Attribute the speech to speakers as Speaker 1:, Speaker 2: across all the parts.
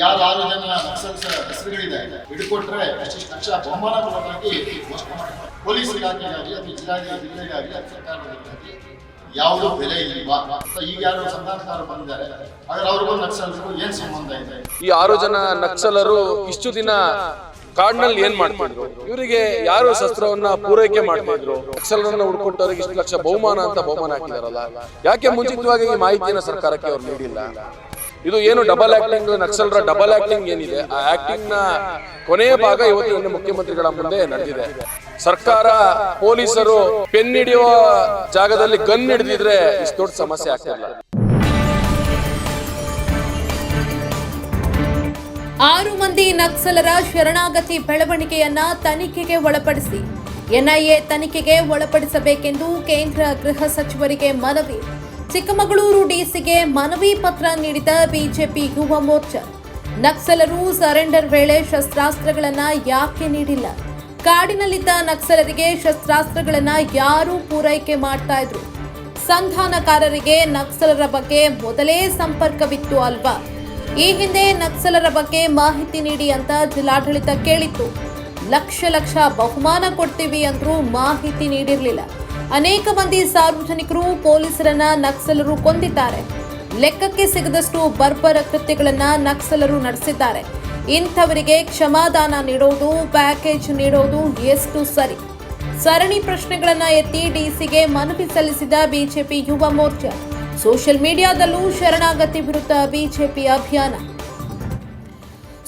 Speaker 1: ಯಾರು ಆರು ಜನ ನಕ್ಸಲ್ಸ್ ಹೆಸರುಗಳಿದೆ ಹಿಡ್ಕೊಟ್ರೆ ಅಷ್ಟಿಷ್ಟು ಲಕ್ಷ ಬಹುಮಾನ ಕೊಡೋದಾಗಿ ಘೋಷಣೆ ಮಾಡಿದ್ದಾರೆ ಪೊಲೀಸ್ ಇಲಾಖೆಗಾಗಲಿ ಅಥವಾ ಜಿಲ್ಲಾಧಿಕಾರಿ ಜಿಲ್ಲೆಗಾಗಲಿ ಅಥವಾ ಸರ್ಕಾರದಲ್ಲಿ ಯಾವುದೋ ಬೆಲೆ ಇಲ್ವಾ? ಈಗ ಯಾರು ಸಂಧಾನಕಾರರು ಬಂದಿದ್ದಾರೆ. ಹಾಗಾದ್ರೆ ಅವ್ರಿಗೂ ನಕ್ಸಲ್ಸ್ಗೂ ಏನ್ ಸಂಬಂಧ ಇದೆ?
Speaker 2: ಈ ಆರು ಜನ ನಕ್ಸಲರು ಇಷ್ಟು ದಿನ ಕಾಡ್ನಲ್ಲಿ ಏನ್ ಮಾಡ್ತಿದ್ರು? ಇವರಿಗೆ ಯಾರು ಶಸ್ತ್ರವನ್ನ ಪೂರೈಕೆ ಮಾಡ್ತಿದ್ರು? ನಕ್ಸಲರನ್ನ ಹುಡ್ಕೊಟ್ಟವ್ರಿಗೆ ಇಷ್ಟು ಲಕ್ಷ ಬಹುಮಾನ ಅಂತ ಬಹುಮಾನ ಹಾಕಿದಾರಲ್ಲ. ಯಾಕೆ ಮುಂಚಿತವಾಗಿ ಈ ಮಾಹಿತಿಯನ್ನ ಸರ್ಕಾರಕ್ಕೆ ಅವ್ರು ನೀಡಿಲ್ಲ? ಇದು ಏನು ಡಬಲ್ ಆಕ್ಟಿಂಗ್ ನಕ್ಸಲರ ಡಬಲ್ ಆಕ್ಟಿಂಗ್ ಏನಿದೆ? ಆ ಆಕ್ಟಿಂಗ್ನ ಕೊನೆಯ ಭಾಗ ಇವತ್ತು ಮುಖ್ಯಮಂತ್ರಿಗಳ ಮುಂದೆ ನಡೆದಿದೆ. ಸರ್ಕಾರ ಪೊಲೀಸರು ಪೆನ್ ಹಿಡಿಯುವ ಜಾಗದಲ್ಲಿ ಗನ್ ಹಿಡಿದಿದ್ರೆ ಇಷ್ಟು ದೊಡ್ಡ ಸಮಸ್ಯೆ ಆಗ್ತಿಲ್ಲ
Speaker 3: ಆರು ಮಂದಿ ನಕ್ಸಲರ ಶರಣಾಗತಿ ಬೆಳವಣಿಗೆಯನ್ನ ತನಿಖೆಗೆ ಒಳಪಡಿಸಿ. ಎನ್ಐಎ ತನಿಖೆಗೆ ಒಳಪಡಿಸಬೇಕೆಂದು ಕೇಂದ್ರ ಗೃಹ ಸಚಿವರಿಗೆ ಮನವಿ. ಚಿಕ್ಕಮಗಳೂರು ಡಿಸಿಗೆ ಮನವಿ ಪತ್ರ ನೀಡಿದ ಬಿಜೆಪಿ ಯುವ ಮೋರ್ಚಾ. ನಕ್ಸಲರು ಸರೆಂಡರ್ ವೇಳೆ ಶಸ್ತ್ರಾಸ್ತ್ರಗಳನ್ನು ಯಾಕೆ ನೀಡಿಲ್ಲ? ಕಾಡಿನಲ್ಲಿದ್ದ ನಕ್ಸಲರಿಗೆ ಶಸ್ತ್ರಾಸ್ತ್ರಗಳನ್ನು ಯಾರು ಪೂರೈಕೆ ಮಾಡ್ತಾ ಇದ್ರು? ಸಂಧಾನಕಾರರಿಗೆ ನಕ್ಸಲರ ಬಗ್ಗೆ ಮೊದಲೇ ಸಂಪರ್ಕವಿತ್ತು ಅಲ್ವಾ? ಈ ಹಿಂದೆ ನಕ್ಸಲರ ಬಗ್ಗೆ ಮಾಹಿತಿ ನೀಡಿ ಅಂತ ಜಿಲ್ಲಾಡಳಿತ ಕೇಳಿತ್ತು. ಲಕ್ಷ ಲಕ್ಷ ಬಹುಮಾನ ಕೊಡ್ತೀವಿ ಅಂದ್ರೂ ಮಾಹಿತಿ ನೀಡಿರಲಿಲ್ಲ. ಅನೇಕ ಮಂದಿ ಸಾರ್ವಜನಿಕರು ಪೊಲೀಸರನ್ನ ನಕ್ಸಲರು ಕೊಂದಿದ್ದಾರೆ. ಲೆಕ್ಕಕ್ಕೆ ಸಿಗದಷ್ಟು ಬರ್ಬರ ಕೃತ್ಯಗಳನ್ನ ನಕ್ಸಲರು ನಡೆಸಿದ್ದಾರೆ. ಇಂಥವರಿಗೆ ಕ್ಷಮಾದಾನ ನೀಡೋದು, ಪ್ಯಾಕೇಜ್ ನೀಡೋದು ಎಷ್ಟು ಸರಿ? ಸರಣಿ ಪ್ರಶ್ನೆಗಳನ್ನ ಎತ್ತಿ ಡಿಸಿಗೆ ಮನವಿ ಸಲ್ಲಿಸಿದ ಬಿಜೆಪಿ ಯುವ ಮೋರ್ಚಾ. ಸೋಷಿಯಲ್ ಮೀಡಿಯಾದಲ್ಲೂ ಶರಣಾಗತಿ ವಿರುದ್ಧ ಬಿಜೆಪಿ ಅಭಿಯಾನ.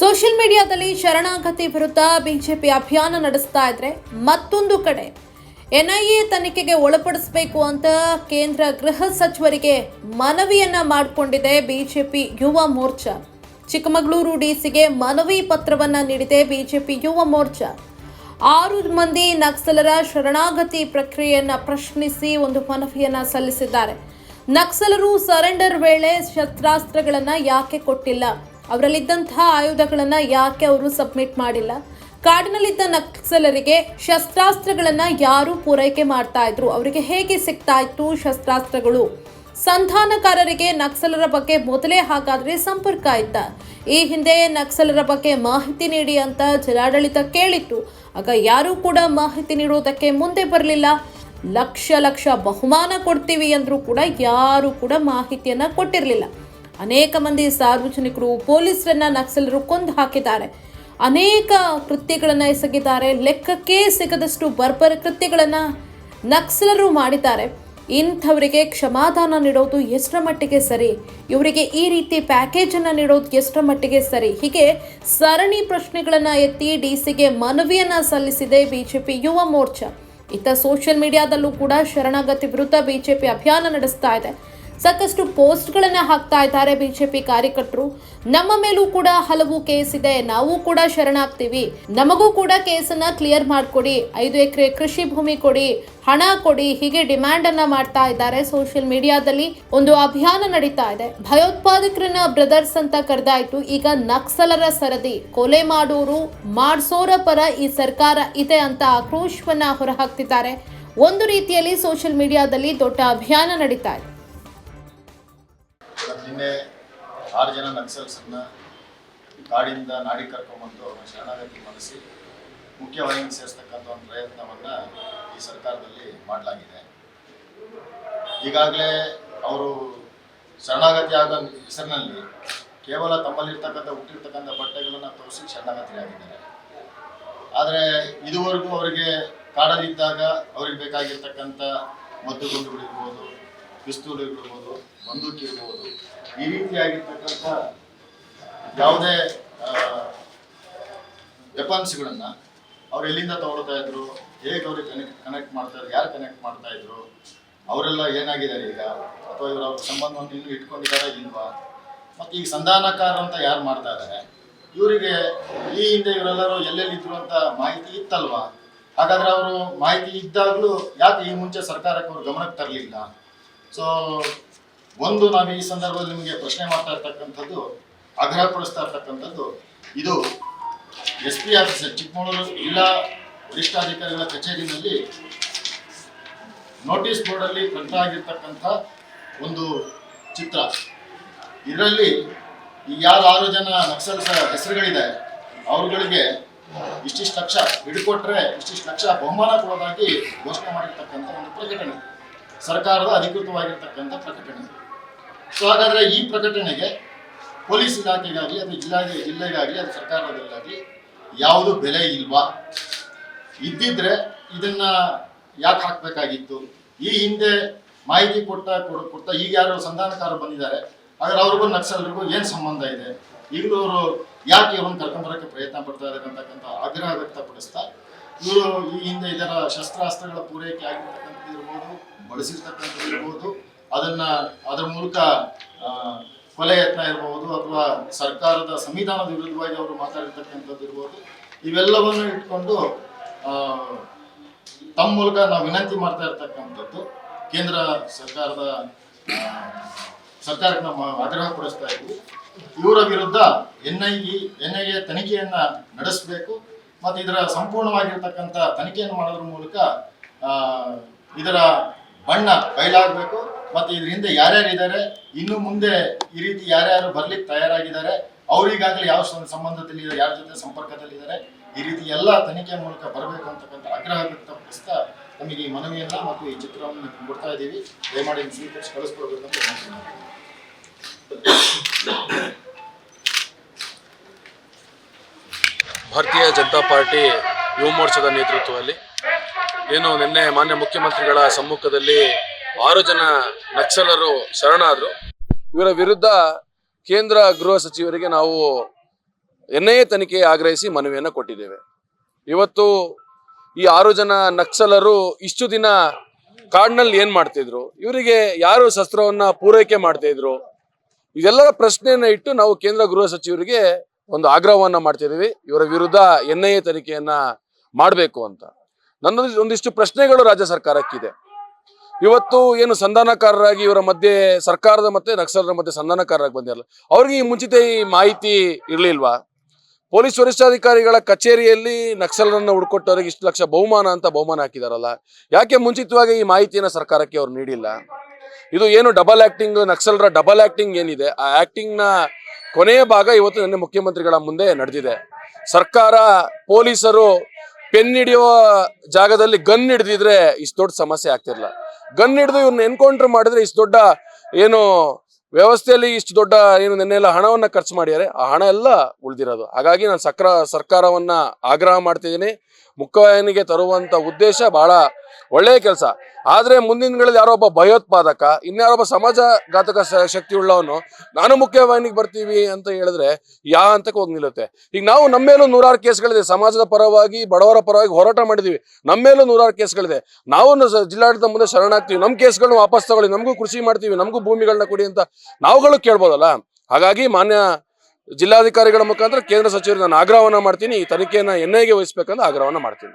Speaker 3: ಸೋಷಿಯಲ್ ಮೀಡಿಯಾದಲ್ಲಿ ಶರಣಾಗತಿ ವಿರುದ್ಧ ಬಿಜೆಪಿ ಅಭಿಯಾನ ನಡೆಸ್ತಾ ಇದ್ರೆ ಮತ್ತೊಂದು ಕಡೆ ಎನ್ಐಎ ತನಿಖೆಗೆ ಒಳಪಡಿಸಬೇಕು ಅಂತ ಕೇಂದ್ರ ಗೃಹ ಸಚಿವರಿಗೆ ಮನವಿಯನ್ನ ಮಾಡಿಕೊಂಡಿದೆ ಬಿಜೆಪಿ ಯುವ ಮೋರ್ಚಾ. ಚಿಕ್ಕಮಗಳೂರು ಡಿಸಿಗೆ ಮನವಿ ಪತ್ರವನ್ನ ನೀಡಿದೆ ಬಿಜೆಪಿ ಯುವ ಮೋರ್ಚಾ. ಆರು ಮಂದಿ ನಕ್ಸಲರ ಶರಣಾಗತಿ ಪ್ರಕ್ರಿಯೆಯನ್ನ ಪ್ರಶ್ನಿಸಿ ಒಂದು ಮನವಿಯನ್ನ ಸಲ್ಲಿಸಿದ್ದಾರೆ. ನಕ್ಸಲರು ಸರೆಂಡರ್ ವೇಳೆ ಶಸ್ತ್ರಾಸ್ತ್ರಗಳನ್ನ ಯಾಕೆ ಕೊಟ್ಟಿಲ್ಲ? ಅವರಲ್ಲಿದ್ದಂತಹ ಆಯುಧಗಳನ್ನ ಯಾಕೆ ಅವರು ಸಬ್ಮಿಟ್ ಮಾಡಿಲ್ಲ? ಕಾಡಿನಲ್ಲಿದ್ದ ನಕ್ಸಲರಿಗೆ ಶಸ್ತ್ರಾಸ್ತ್ರಗಳನ್ನ ಯಾರು ಪೂರೈಕೆ ಮಾಡ್ತಾ ಇದ್ರು. ಅವರಿಗೆ ಹೇಗೆ ಸಿಗ್ತಾ ಇತ್ತು ಶಸ್ತ್ರಾಸ್ತ್ರಗಳು? ಸಂಧಾನಕಾರರಿಗೆ ನಕ್ಸಲರ ಬಗ್ಗೆ ಮೊದಲೇ ಹಾಗಾದ್ರೆ ಸಂಪರ್ಕ ಇದ್ದ ಈ ಹಿಂದೆ ನಕ್ಸಲರ ಬಗ್ಗೆ ಮಾಹಿತಿ ನೀಡಿ ಅಂತ ಜಿಲ್ಲಾಡಳಿತ ಕೇಳಿತ್ತು. ಆಗ ಯಾರೂ ಕೂಡ ಮಾಹಿತಿ ನೀಡುವುದಕ್ಕೆ ಮುಂದೆ ಬರಲಿಲ್ಲ. ಲಕ್ಷ ಲಕ್ಷ ಬಹುಮಾನ ಕೊಡ್ತೀವಿ ಅಂದರೂ ಕೂಡ ಯಾರೂ ಕೂಡ ಮಾಹಿತಿಯನ್ನು ಕೊಟ್ಟಿರಲಿಲ್ಲ. ಅನೇಕ ಮಂದಿ ಸಾರ್ವಜನಿಕರು, ಪೊಲೀಸರನ್ನ ನಕ್ಸಲರು ಕೊಂದು ಹಾಕಿದ್ದಾರೆ. ಅನೇಕ ಕೃತ್ಯಗಳನ್ನು ಎಸಗಿದ್ದಾರೆ. ಲೆಕ್ಕಕ್ಕೆ ಸಿಗದಷ್ಟು ಬರ್ಬರ ಕೃತ್ಯಗಳನ್ನು ನಕ್ಸಲರು ಮಾಡಿದ್ದಾರೆ. ಇಂಥವರಿಗೆ ಕ್ಷಮಾದಾನ ನೀಡೋದು ಎಷ್ಟರ ಮಟ್ಟಿಗೆ ಸರಿ? ಇವರಿಗೆ ಈ ರೀತಿ ಪ್ಯಾಕೇಜನ್ನು ನೀಡೋದು ಎಷ್ಟರ ಮಟ್ಟಿಗೆ ಸರಿ? ಹೀಗೆ ಸರಣಿ ಪ್ರಶ್ನೆಗಳನ್ನು ಎತ್ತಿ ಡಿ ಸಿಗೆ ಮನವಿಯನ್ನು ಸಲ್ಲಿಸಿದೆ ಬಿಜೆಪಿ ಯುವ ಮೋರ್ಚಾ. ಇತ್ತ ಸೋಷಿಯಲ್ ಮೀಡಿಯಾದಲ್ಲೂ ಕೂಡ ಶರಣಾಗತಿ ವಿರುದ್ಧ ಬಿಜೆಪಿ ಅಭಿಯಾನ ನಡೆಸ್ತಾ ಇದೆ. ಸಾಕಷ್ಟು ಪೋಸ್ಟ್ಗಳನ್ನು ಹಾಕ್ತಾ ಇದ್ದಾರೆ ಬಿಜೆಪಿ ಕಾರ್ಯಕರ್ತರು. ನಮ್ಮ ಮೇಲೂ ಕೂಡ ಹಲವು ಕೇಸ್ ಇದೆ. ನಾವು ಕೂಡ ಶರಣಾಗ್ತೀವಿ. ನಮಗೂ ಕೂಡ ಕೇಸನ್ನ ಕ್ಲಿಯರ್ ಮಾಡಿಕೊಡಿ. ಐದು ಎಕರೆ ಕೃಷಿ ಭೂಮಿ ಕೊಡಿ, ಹಣ ಕೊಡಿ, ಹೀಗೆ ಡಿಮ್ಯಾಂಡ್ ಅನ್ನ ಮಾಡ್ತಾ ಇದ್ದಾರೆ. ಸೋಷಿಯಲ್ ಮೀಡಿಯಾದಲ್ಲಿ ಒಂದು ಅಭಿಯಾನ ನಡೀತಾ ಇದೆ. ಭಯೋತ್ಪಾದಕರನ್ನ ಬ್ರದರ್ಸ್ ಅಂತ ಕರೆದಾಯ್ತು. ಈಗ ನಕ್ಸಲರ ಸರದಿ. ಕೊಲೆ ಮಾಡೋರು ಮಾಡಿಸೋರ ಪರ ಈ ಸರ್ಕಾರ ಇದೆ ಅಂತ ಆಕ್ರೋಶವನ್ನ ಹೊರಹಾಕ್ತಿದ್ದಾರೆ. ಒಂದು ರೀತಿಯಲ್ಲಿ ಸೋಷಿಯಲ್ ಮೀಡಿಯಾದಲ್ಲಿ ದೊಡ್ಡ ಅಭಿಯಾನ ನಡೀತಾ ಇದೆ.
Speaker 1: ನಿನ್ನೆ ಆರು ಜನ ನಕ್ಸಲ್ಸನ್ನ ಕಾಡಿಂದ ನಾಡಿ ಅವ್ರನ್ನ ಶರಣಾಗತಿ ಮಾಡಿಸಿ ಮುಖ್ಯವಾಗಿ ಸೇರಿಸ್ತಕ್ಕಂಥ ಒಂದು ಪ್ರಯತ್ನವನ್ನು ಈ ಸರ್ಕಾರದಲ್ಲಿ ಮಾಡಲಾಗಿದೆ. ಈಗಾಗಲೇ ಅವರು ಶರಣಾಗತಿ ಆದ ಹೆಸರಿನಲ್ಲಿ ಕೇವಲ ತಮ್ಮಲ್ಲಿರ್ತಕ್ಕಂಥ, ಹುಟ್ಟಿರ್ತಕ್ಕಂಥ ಬಟ್ಟೆಗಳನ್ನು ತೋರಿಸಿ ಶರಣಾಗತಿಯಾಗಿದ್ದಾರೆ. ಆದರೆ ಇದುವರೆಗೂ ಅವರಿಗೆ ಕಾಡಲಿದ್ದಾಗ ಅವ್ರಿಗೆ ಬೇಕಾಗಿರ್ತಕ್ಕಂಥ ಮದ್ದುಗುಂಡುಗಳಿರ್ಬೋದು ಪಿಸ್ತೂಲ್ ಇರ್ಬೋದು, ಬಂದೂಕ್ ಇರ್ಬೋದು, ಈ ರೀತಿಯಾಗಿರ್ತಕ್ಕಂಥ ಯಾವುದೇ ವೆಪನ್ಸ್ಗಳನ್ನು ಅವ್ರು ಎಲ್ಲಿಂದ ತಗೊಳ್ತಾ ಇದ್ರು, ಹೇಗೆ ಅವ್ರಿಗೆ ಕನೆಕ್ಟ್ ಕನೆಕ್ಟ್ ಮಾಡ್ತಾ ಇದ್ರು, ಯಾರು ಕನೆಕ್ಟ್ ಮಾಡ್ತಾ ಇದ್ರು, ಅವರೆಲ್ಲ ಏನಾಗಿದ್ದಾರೆ ಈಗ? ಅಥವಾ ಇವರು ಅವ್ರ ಸಂಬಂಧವನ್ನು ಇನ್ನೂ ಇಟ್ಕೊಂಡಿದ್ದಾರೆ ಇಲ್ವಾ? ಮತ್ತು ಈಗ ಸಂಧಾನಕಾರ ಅಂತ ಯಾರು ಮಾಡ್ತಾ ಇದ್ದಾರೆ ಇವರಿಗೆ ಈ ಹಿಂದೆ ಇವರೆಲ್ಲರೂ ಎಲ್ಲೆಲ್ಲಿದ್ರು ಅಂತ ಮಾಹಿತಿ ಇತ್ತಲ್ವಾ? ಹಾಗಾದ್ರೆ ಅವರು ಮಾಹಿತಿ ಇದ್ದಾಗಲೂ ಯಾಕೆ ಈ ಮುಂಚೆ ಸರ್ಕಾರಕ್ಕೆ ಅವರು ಗಮನಕ್ಕೆ ತರಲಿಲ್ಲ? ಸೊ ಒಂದು ನಾವು ಈ ಸಂದರ್ಭದಲ್ಲಿ ನಿಮಗೆ ಪ್ರಶ್ನೆ ಮಾಡ್ತಾ ಇರ್ತಕ್ಕಂಥದ್ದು ಆಗ್ರಹಪಡಿಸ್ತಾ ಇರ್ತಕ್ಕಂಥದ್ದು, ಇದು ಎಸ್ ಪಿ ಆಫೀಸ್ ಚಿಕ್ಕಮಗಳೂರು ಜಿಲ್ಲಾ ವರಿಷ್ಠಾಧಿಕಾರಿಗಳ ಕಚೇರಿನಲ್ಲಿ ನೋಟಿಸ್ ಬೋರ್ಡಲ್ಲಿ ಪ್ರಕಟ ಆಗಿರ್ತಕ್ಕಂಥ ಒಂದು ಚಿತ್ರ. ಇದರಲ್ಲಿ ಈಗ ಯಾರು ಆರು ಜನ ನಕ್ಸಲ್ ಹೆಸರುಗಳಿದೆ, ಅವ್ರುಗಳಿಗೆ ಇಷ್ಟಿಷ್ಟು ಲಕ್ಷ ಹಿಡ್ಕೊಟ್ರೆ, ಇಷ್ಟಿಷ್ಟು ಲಕ್ಷ ಬಹುಮಾನ ಕೊಡೋದಾಗಿ ಘೋಷಣೆ ಮಾಡಿರ್ತಕ್ಕಂಥ ಒಂದು ಪ್ರಕಟಣೆ. ಸರ್ಕಾರದ ಅಧಿಕೃತವಾಗಿರ್ತಕ್ಕಂಥ ಪ್ರಕಟಣೆ. ಸೊ ಹಾಗಾದರೆ ಈ ಪ್ರಕಟಣೆಗೆ ಪೊಲೀಸ್ ಇಲಾಖೆಗಾಗಲಿ ಅದು ಜಿಲ್ಲಾ ಜಿಲ್ಲೆಗಾಗಲಿ ಅದು ಸರ್ಕಾರದಲ್ಲಾಗಲಿ ಯಾವುದು ಬೆಲೆ ಇಲ್ವಾ? ಇದ್ದಿದ್ರೆ ಇದನ್ನ ಯಾಕೆ ಹಾಕಬೇಕಾಗಿತ್ತು? ಈ ಹಿಂದೆ ಮಾಹಿತಿ ಕೊಡ್ತಾ ಕೊಟ್ಟ ಈಗ ಯಾರು ಸಂಧಾನಕಾರರು ಬಂದಿದ್ದಾರೆ. ಆದರೆ ಅವ್ರಿಗೂ ನಕ್ಸಲರಿಗೂ ಏನು ಸಂಬಂಧ ಇದೆ? ಈಗಲೂ ಅವರು ಯಾಕೆ ಇವ್ರನ್ನ ಕರ್ಕೊಂಡ್ಬರೋಕ್ಕೆ ಪ್ರಯತ್ನ ಪಡ್ತಾ ಇರತಕ್ಕಂಥ ಆಗ್ರಹ ವ್ಯಕ್ತಪಡಿಸ್ತಾ, ಇವರು ಈ ಹಿಂದೆ ಇದರ ಶಸ್ತ್ರಾಸ್ತ್ರಗಳ ಪೂರೈಕೆ ಆಗಿರ್ತಕ್ಕಂಥದ್ದು ಇರ್ಬೋದು ಬಳಸಿರ್ತಕ್ಕಂಥದ್ದು ಇರ್ಬೋದು. ಅದನ್ನ ಅದರ ಮೂಲಕ ಕೊಲೆ ಯತ್ನ ಇರಬಹುದು ಅಥವಾ ಸರ್ಕಾರದ ಸಂವಿಧಾನದ ವಿರುದ್ಧವಾಗಿ ಅವರು ಮಾತಾಡಿರ್ತಕ್ಕಂಥದ್ದು ಇರ್ಬೋದು. ಇವೆಲ್ಲವನ್ನು ಇಟ್ಕೊಂಡು ತಮ್ಮ ಮೂಲಕ ನಾವು ವಿನಂತಿ ಮಾಡ್ತಾ ಇರ್ತಕ್ಕಂಥದ್ದು. ಕೇಂದ್ರ ಸರ್ಕಾರದ ಸರ್ಕಾರಕ್ಕೆ ನಾವು ಆಗ್ರಹ ಪಡಿಸ್ತಾ ಇದ್ವಿ. ಇವರ ವಿರುದ್ಧ N I N I A ತನಿಖೆಯನ್ನ ನಡೆಸಬೇಕು ಮತ್ತು ಇದರ ಸಂಪೂರ್ಣವಾಗಿರ್ತಕ್ಕಂಥ ತನಿಖೆಯನ್ನು ಮಾಡೋದ್ರ ಮೂಲಕ ಇದರ ಬಣ್ಣ ಬಯಲಾಗಬೇಕು. ಮತ್ತು ಇದ್ರ ಹಿಂದೆ ಯಾರ್ಯಾರು ಇದ್ದಾರೆ ಇನ್ನು ಮುಂದೆ ಈ ರೀತಿ ಯಾರ್ಯಾರು ಬರ್ಲಿಕ್ಕೆ ತಯಾರಾಗಿದ್ದಾರೆ, ಅವರಿಗಾಗಲೇ ಯಾವ ಸಂಬಂಧದಲ್ಲಿ ಯಾರ ಜೊತೆ ಸಂಪರ್ಕದಲ್ಲಿದ್ದಾರೆ, ಈ ರೀತಿ ಎಲ್ಲ ತನಿಖೆ ಮೂಲಕ ಬರಬೇಕು ಅಂತಕ್ಕಂಥ ಆಗ್ರಹ ವ್ಯಕ್ತಪಡಿಸ್ತಾ ನಮಗೆ ಈ ಮನವಿಯನ್ನ ಮತ್ತು ಈ ಚಿತ್ರವನ್ನು ಕೊಡ್ತಾ ಇದ್ದೀವಿ. ದಯಮಾಡಿ ಸ್ವೀಕರಿಸಿ ಕಳಿಸ್ಕೊಡ್ಬೇಕಂತ ಅಂತ
Speaker 2: ಭಾರತೀಯ ಜನತಾ ಪಾರ್ಟಿ ಯುವ ಮೋರ್ಚಾದ ನೇತೃತ್ವದಲ್ಲಿ ಏನು ನಿನ್ನೆ ಮಾನ್ಯ ಮುಖ್ಯಮಂತ್ರಿಗಳ ಸಮ್ಮುಖದಲ್ಲಿ ಆರು ಜನ ನಕ್ಸಲರು ಶರಣಾದರು. ಇವರ ವಿರುದ್ಧ ಕೇಂದ್ರ ಗೃಹ ಸಚಿವರಿಗೆ ನಾವು ಎನ್ ಐ ಎ ತನಿಖೆ ಆಗ್ರಹಿಸಿ ಮನವಿಯನ್ನು ಕೊಟ್ಟಿದ್ದೇವೆ. ಇವತ್ತು ಈ ಆರು ಜನ ನಕ್ಸಲರು ಇಷ್ಟು ದಿನ ಕಾಡಿನಲ್ಲಿ ಏನು ಮಾಡ್ತಿದ್ರು? ಇವರಿಗೆ ಯಾರು ಶಸ್ತ್ರವನ್ನ ಪೂರೈಕೆ ಮಾಡ್ತಾ ಇದ್ರು? ಇದೆಲ್ಲರ ಪ್ರಶ್ನೆಯನ್ನ ಇಟ್ಟು ನಾವು ಕೇಂದ್ರ ಗೃಹ ಸಚಿವರಿಗೆ ಒಂದು ಆಗ್ರಹವನ್ನ ಮಾಡ್ತಿದ್ದೀವಿ ಇವರ ವಿರುದ್ಧ ಎನ್ ಐ ಎ ತನಿಖೆಯನ್ನ ಮಾಡಬೇಕು ಅಂತ. ನನ್ನದು ಒಂದಿಷ್ಟು ಪ್ರಶ್ನೆಗಳು ರಾಜ್ಯ ಸರ್ಕಾರಕ್ಕಿದೆ. ಇವತ್ತು ಏನು ಸಂಧಾನಕಾರರಾಗಿ ಇವರ ಮಧ್ಯೆ ಸರ್ಕಾರದ ಮತ್ತೆ ನಕ್ಸಲರ ಮಧ್ಯೆ ಸಂಧಾನಕಾರರಾಗಿ ಬಂದಿರಲ್ಲ. ಅವ್ರಿಗೆ ಈ ಮುಂಚಿತ ಈ ಮಾಹಿತಿ ಇರಲಿಲ್ವಾ? ಪೊಲೀಸ್ ವರಿಷ್ಠಾಧಿಕಾರಿಗಳ ಕಚೇರಿಯಲ್ಲಿ ನಕ್ಸಲರನ್ನ ಹುಡ್ಕೊಟ್ಟವರಿಗೆ ಇಷ್ಟು ಲಕ್ಷ ಬಹುಮಾನ ಅಂತ ಬಹುಮಾನ ಹಾಕಿದಾರಲ್ಲ. ಯಾಕೆ ಮುಂಚಿತವಾಗಿ ಈ ಮಾಹಿತಿಯನ್ನು ಸರ್ಕಾರಕ್ಕೆ ಅವ್ರು ನೀಡಿಲ್ಲ? ಇದು ಏನು ಡಬಲ್ ಆಕ್ಟಿಂಗ್ ನಕ್ಸಲರ ಡಬಲ್ ಆಕ್ಟಿಂಗ್ ಏನಿದೆ? ಆ ಆಕ್ಟಿಂಗ್ನ ಕೊನೆಯ ಭಾಗ ಇವತ್ತು ನನ್ನ ಮುಖ್ಯಮಂತ್ರಿಗಳ ಮುಂದೆ ನಡೆದಿದೆ. ಸರ್ಕಾರ ಪೊಲೀಸರು ಪೆನ್ ಹಿಡಿಯುವ ಜಾಗದಲ್ಲಿ ಗನ್ ಹಿಡಿದಿದ್ರೆ ಇಷ್ಟು ದೊಡ್ಡ ಸಮಸ್ಯೆ ಆಗ್ತಿರ್ಲ ಗನ್ ಹಿಡಿದು ಇವ್ರನ್ನ ಎನ್ಕೌಂಟರ್ ಮಾಡಿದ್ರೆ ಇಷ್ಟು ದೊಡ್ಡ ಏನು ವ್ಯವಸ್ಥೆಯಲ್ಲಿ ಇಷ್ಟು ದೊಡ್ಡ ಏನು ನಿನ್ನೆಲ್ಲ ಹಣವನ್ನ ಖರ್ಚು ಮಾಡಿದ್ದಾರೆ. ಆ ಹಣ ಎಲ್ಲ ಉಳಿದಿರೋದು. ಹಾಗಾಗಿ ನಾನು ಸಕ್ರ ಸರ್ಕಾರವನ್ನ ಆಗ್ರಹ ಮಾಡ್ತಿದ್ದೀನಿ. ಮುಖ್ಯವಾಹಿನಿಗೆ ತರುವಂತ ಉದ್ದೇಶ ಬಹಳ ಒಳ್ಳೆಯ ಕೆಲಸ. ಆದ್ರೆ ಮುಂದಿನ ದಿನಗಳಲ್ಲಿ ಯಾರೋ ಒಬ್ಬ ಭಯೋತ್ಪಾದಕ ಇನ್ಯಾರೊಬ್ಬ ಸಮಾಜಘಾತಕ ಶಕ್ತಿ ಉಳ್ಳವನು ನಾನು ಮುಖ್ಯವಾಹಿನಿಗೆ ಬರ್ತೀವಿ ಅಂತ ಹೇಳಿದ್ರೆ ಯಾ ಅಂತಕ್ಕೆ ಹೋಗಿ ನಿಲ್ಲುತ್ತೆ. ಈಗ ನಾವು ನಮ್ಮೇಲೂ ನೂರಾರು ಕೇಸ್ಗಳಿದೆ. ಸಮಾಜದ ಪರವಾಗಿ, ಬಡವರ ಪರವಾಗಿ ಹೋರಾಟ ಮಾಡಿದೀವಿ. ನಮ್ಮೇಲೂ ನೂರಾರು ಕೇಸ್ಗಳಿದೆ. ನಾವು ಜಿಲ್ಲಾಡಳಿತ ಮುಂದೆ ಶರಣಾಗ್ತೀವಿ. ನಮ್ಮ ಕೇಸ್ಗಳನ್ನ ವಾಪಸ್ ತಗೊಳ್ಳಿ. ನಮಗೂ ಕೃಷಿ ಮಾಡ್ತೀವಿ. ನಮಗೂ ಭೂಮಿಗಳನ್ನ ಕೊಡಿ ಅಂತ ನಾವುಗಳು ಕೇಳ್ಬೋದಲ್ಲ? ಹಾಗಾಗಿ ಮಾನ್ಯ ಜಿಲ್ಲಾಧಿಕಾರಿಗಳ ಮುಖಾಂತರ ಕೇಂದ್ರ ಸಚಿವರು ನಾನು ಆಗ್ರಹವನ್ನ ಮಾಡ್ತೀನಿ. ಈ ತನಿಖೆಯನ್ನ ಎನ್ಐಗೆ ವಹಿಸಬೇಕಂತ ಆಗ್ರಹವನ್ನ ಮಾಡ್ತೀನಿ.